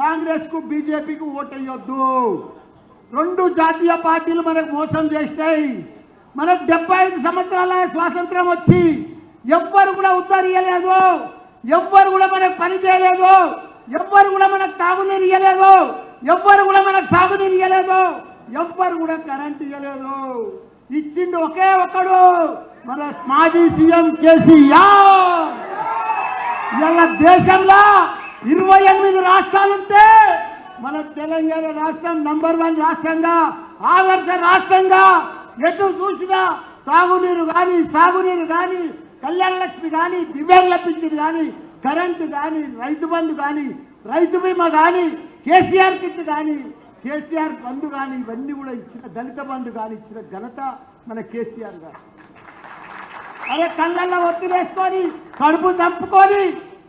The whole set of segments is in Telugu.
కాంగ్రెస్కు బీజేపీకి ఓటేయొద్దు రెండు జాతీయ పార్టీలు మనకు మోసం చేసినాయి. మనకు డెబ్బై ఐదు సంవత్సరాల స్వాతంత్రం వచ్చి ఎవ్వరు కూడా ఉద్ధరియలేదు ఎవ్వరు కూడా మనకు పని చేయలేదు. ఎవ్వరు కూడా మనకు తాగునీరు ఇయ్యలేదు. ఎవ్వరు కూడా మనకు సాగునీరు ఇయ్యలేదు. ఎవ్వరు కూడా కరెంట్ ఇయ్యలేదు. ఇచ్చిండు ఒకే ఒక్కడు. మన మాజీ సీఎం కేసీఆర్. ఇలా దేశంలో ఇరవై ఎనిమిది రాష్ట్రాలుంటే మన తెలంగాణ రాష్ట్రం నంబర్ వన్ రాష్ట్రంగా ఆదర్శ రాష్ట్రంగా ఎటు చూసినా తాగునీరు కానీ సాగునీరు కానీ కళ్యాణ లక్ష్మి కానీ దివ్యాంగుల పింఛన్ కానీ కరెంటు కానీ రైతు బంధు కానీ రైతు బీమా కానీ కేసీఆర్ కిట్ కానీ కేసీఆర్ బంధు కానీ ఇవన్నీ కూడా ఇచ్చిన దళిత బంధు కానీ ఇచ్చిన ఘనత మన కేసీఆర్ గారు. అరే కళ్ళల్లో ఒత్తిడి వేసుకొని కడుపు చంపుకొని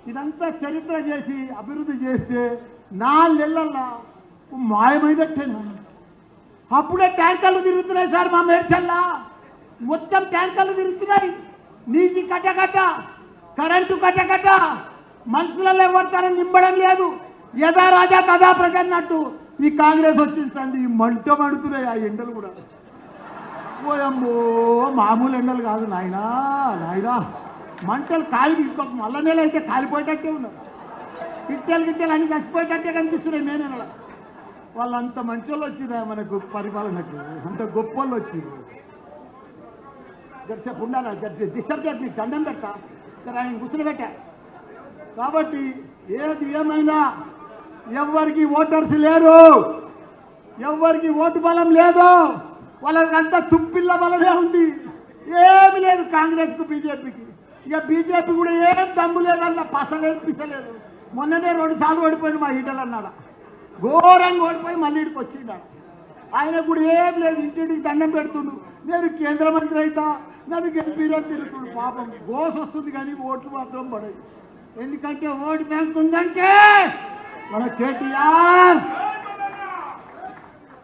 ఇదంతా చరిత్ర చేసి అభివృద్ధి చేస్తే నాలుగేళ్ళలో మాయమైనట్టేనా అప్పుడే ట్యాంకర్లు తిరుగుతున్నాయి సార్ మా మేడ్చల్లా. మొత్తం ట్యాంకర్లు తిరుగుతున్నాయి. నీటి కట్టకట్ట కరెంటు కట్టకట్ట మనుషులలో ఎవరితో నింపడం లేదు. యథా రాజా తదా ప్రజ అన్నట్టు ఈ కాంగ్రెస్ వచ్చింది సంది మంట మండుతున్నాయి ఆ ఎండలు కూడా. ఓయమ్మో మామూలు ఎండలు కాదు నాయనా నాయనా. మంటలు కాలి ఇంకొక మల్ల నెల అయితే కాలిపోయేటట్టే ఉన్నారు పిట్టెలు గిట్టెలు అన్ని చచ్చిపోయేటట్టే కనిపిస్తున్నాయి మే నెల. వాళ్ళంత మంచోళ్ళు వచ్చిందా మనకు పరిపాలనకు అంత గొప్ప వాళ్ళు వచ్చింది జరసేపు ఉండాలి జర డిస్టర్బ్ చేసి దండం పెడతా. సరే ఆయన కూర్చుని పెట్టా. కాబట్టి ఏది ఏమైనా ఎవరికి ఓటర్స్ లేరు. ఎవరికి ఓటు బలం లేదు. వాళ్ళకంతా తుప్పిల్ల బలమే ఉంది. ఏమి లేదు కాంగ్రెస్కు బీజేపీకి. ఇక బీజేపీ కూడా ఏం దమ్ము లేదన్న పసలేదు పిసలేదు. మొన్ననే రెండు సార్లు ఓడిపోయింది మా ఈటలు అన్నాడు. ఘోరంగా ఓడిపోయి మళ్ళీ ఇడికి వచ్చిండాడు ఆయన కూడా ఏం లేదు ఇంటింటికి దండం పెడుతుండు. నేను కేంద్ర మంత్రి అయితా నన్ను గెలిపిరో తిరుగుతుండు. పాపం గోస్ వస్తుంది కానీ ఓట్లు మాత్రం పడవు ఎందుకంటే ఓటు బ్యాంక్ ఉందంటే మన కేటీఆర్.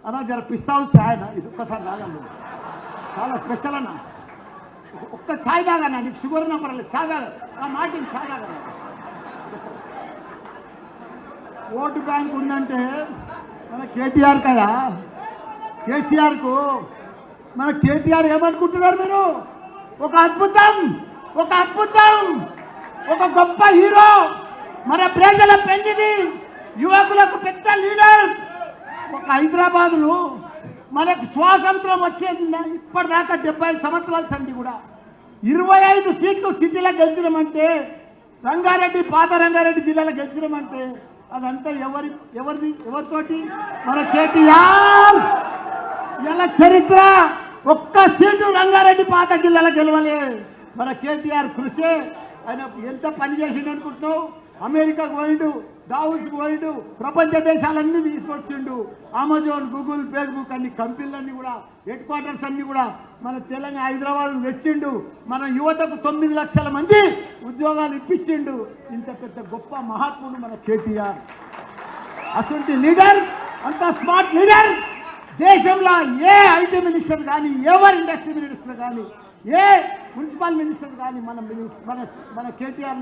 అన్నా జర పిస్తావు ఛాయ్ ఇది ఒక్కసారి తాగండి చాలా స్పెషల్ అన్న. ఒక్క- ఛాయ్ తాగన్నా నీకు షుగర్ ఉన్నా పర్లేదు ఛాయ్ తాగ నా మాట ఇంక ఛాయ్ తాగన్నా ఓటు బ్యాంక్ ఉందంటే మన కేటీఆర్ కదా. కేసీఆర్కు మన కేటీఆర్ ఏమనుకుంటున్నారు మీరు? ఒక అద్భుతం ఒక అద్భుతం ఒక గొప్ప హీరో మన ప్రజల పెంచిది యువకులకు పెద్ద లీడర్. ఒక హైదరాబాద్లో మనకు స్వాతంత్రం వచ్చేది ఇప్పటిదాకా డెబ్బై ఐదు సంవత్సరాల సంధి కూడా ఇరవై ఐదు సీట్లు సిటీలో గెలిచినామంటే రంగారెడ్డి పాత రంగారెడ్డి జిల్లాలో గెలిచినామంటే అదంతా ఎవరి ఎవరిది ఎవరితోటి? మన కేటీఆర్! ఇలా చరిత్ర ఒక్క సీటు రంగారెడ్డి పాత జిల్లాలో గెలవలే. మన కేటీఆర్ కృషి. ఆయన ఎంత పని చేసిండు అనుకుంటున్నావు? అమెరికాకు పోయిండు దావుస్ పోయిండు ప్రపంచ దేశాలన్నీ తీసుకొచ్చిండు. అమెజాన్ గూగుల్ ఫేస్బుక్ అన్ని కంపెనీలన్నీ కూడా హెడ్ క్వార్టర్స్ అన్నీ కూడా మన తెలంగాణ హైదరాబాద్ తెచ్చిండు. మన యువతకు తొమ్మిది లక్షల మంది ఉద్యోగాలు ఇప్పించిండు. ఇంత పెద్ద గొప్ప మహాత్ముడు మన కేటీఆర్. అటువంటి లీడర్ అంత స్మార్ట్ లీడర్ దేశంలో ఏ ఐటీ మినిస్టర్ కానీ ఎవర్ ఇండస్ట్రీ మినిస్టర్ కానీ ఏ మున్సిపల్ మినిస్టర్ కానీ మన మన మన కేటీఆర్